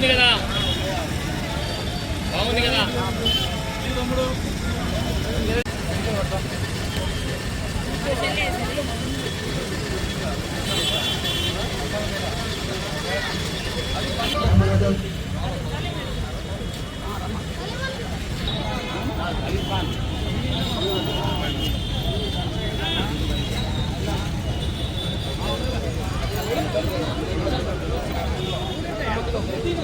బాగుంది కదా బాగుంది కదా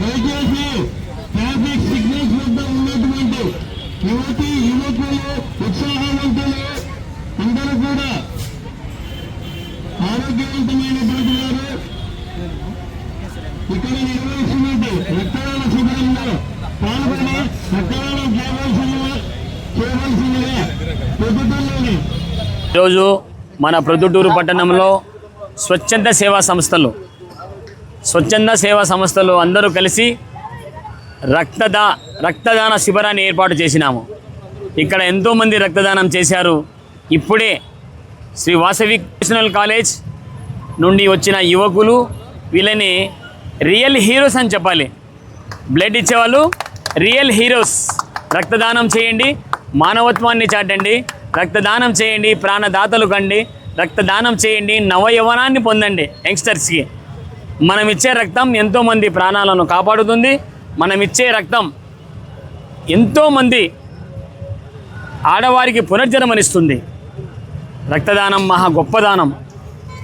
దయచేసి ట్రాఫిక్ సిగ్నల్స్ వద్ద ఉన్నటువంటి యువతి యువకులు ఉత్సాహవంతులు అందరూ కూడా ఆరోగ్యవంతమైనటువంటి వారు ఇక్కడ నిర్వహిస్తున్నట్టు రక్తదాన శిబిరంలో పాల్గొని రక్తదాన ఈరోజు మన ప్రొద్దుటూరు పట్టణంలో స్వచ్ఛంద సేవా సంస్థలు స్వచ్ఛంద సేవా సంస్థలు అందరూ కలిసి రక్తదా రక్తదాన శిబిరాన్ని ఏర్పాటు చేసినాము. ఇక్కడ ఎంతోమంది రక్తదానం చేశారు. ఇప్పుడే శ్రీ వాసవి కృష్ణల్ కాలేజ్ నుండి వచ్చిన యువకులు వీళ్ళని రియల్ హీరోస్ అని చెప్పాలి. బ్లడ్ ఇచ్చేవాళ్ళు రియల్ హీరోస్. రక్తదానం చేయండి మానవత్వాన్ని చాటండి. రక్తదానం చేయండి ప్రాణదాతలు కండి. రక్తదానం చేయండి నవయవనాన్ని పొందండి యంగ్స్టర్స్కి. మనం ఇచ్చే రక్తం ఎంతోమంది ప్రాణాలను కాపాడుతుంది. మనం ఇచ్చే రక్తం ఎంతోమంది ఆడవారికి పునర్జన్మనిస్తుంది. రక్తదానం మహా గొప్పదానం.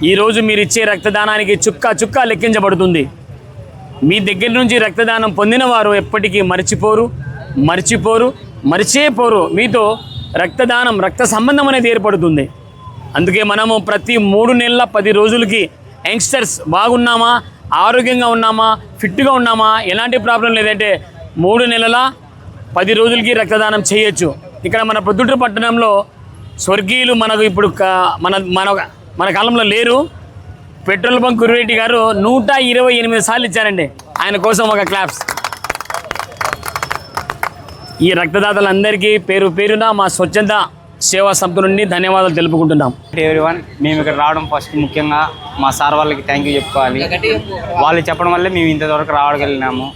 ఈరోజు మీరు ఇచ్చే రక్తదానానికి చుక్క చుక్క లెక్కించబడుతుంది. మీ దగ్గర నుంచి రక్తదానం పొందిన వారు ఎప్పటికీ మర్చిపోరు మర్చిపోరు మరిచేపోరు. మీతో రక్తదానం రక్త సంబంధం అనేది ఏర్పడుతుంది. అందుకే మనము ప్రతి మూడు నెలల పది రోజులకి యంగ్స్టర్స్ బాగున్నామా ఆరోగ్యంగా ఉన్నామా ఫిట్గా ఉన్నామా ఎలాంటి ప్రాబ్లం లేదంటే మూడు నెలల పది రోజులకి రక్తదానం చేయొచ్చు. ఇక్కడ మన పొద్దుటూరు పట్టణంలో స్వర్గీయులు మనకు ఇప్పుడు మన మన మన కాలంలో లేరు. పెట్రోల్ బంక్ కురిరెడ్డి గారు నూట ఇరవై ఎనిమిది సార్లు ఇచ్చారండి. ఆయన కోసం ఒక క్లాప్స్. ఈ రక్తదాతలందరికీ పేరు పేరున మా స్వచ్ఛంద సేవా సంస్థ నుండి ధన్యవాదాలు తెలుపుకుంటున్నాం. ఎవ్రీవన్ మేము ఇక్కడ రావడం ఫస్ట్ ముఖ్యంగా మా సార్ వాళ్ళకి థ్యాంక్ యూ చెప్పుకోవాలి. వాళ్ళు చెప్పడం వల్లే మేము ఇంతవరకు రావగలిగినాము.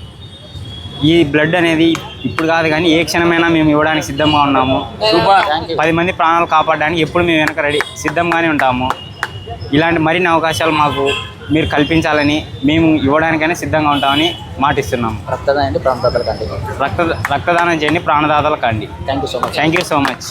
ఈ బ్లడ్ అనేది ఇప్పుడు కాదు కానీ ఏ క్షణమైనా మేము ఇవ్వడానికి సిద్ధంగా ఉన్నాము. సూపర్ పది మంది ప్రాణాలు కాపాడడానికి ఎప్పుడు మేము వెనక రెడీ సిద్ధంగానే ఉంటాము. ఇలాంటి మరిన్ని అవకాశాలు మాకు మీరు కల్పించాలని మేము ఇవ్వడానికైనా సిద్ధంగా ఉంటామని మాటిస్తున్నాము రక్తదానం ప్రాంతాలకు కంటే. రక్త రక్తదానం చేయండి ప్రాణదాతలు కండి thank you so much thank you so much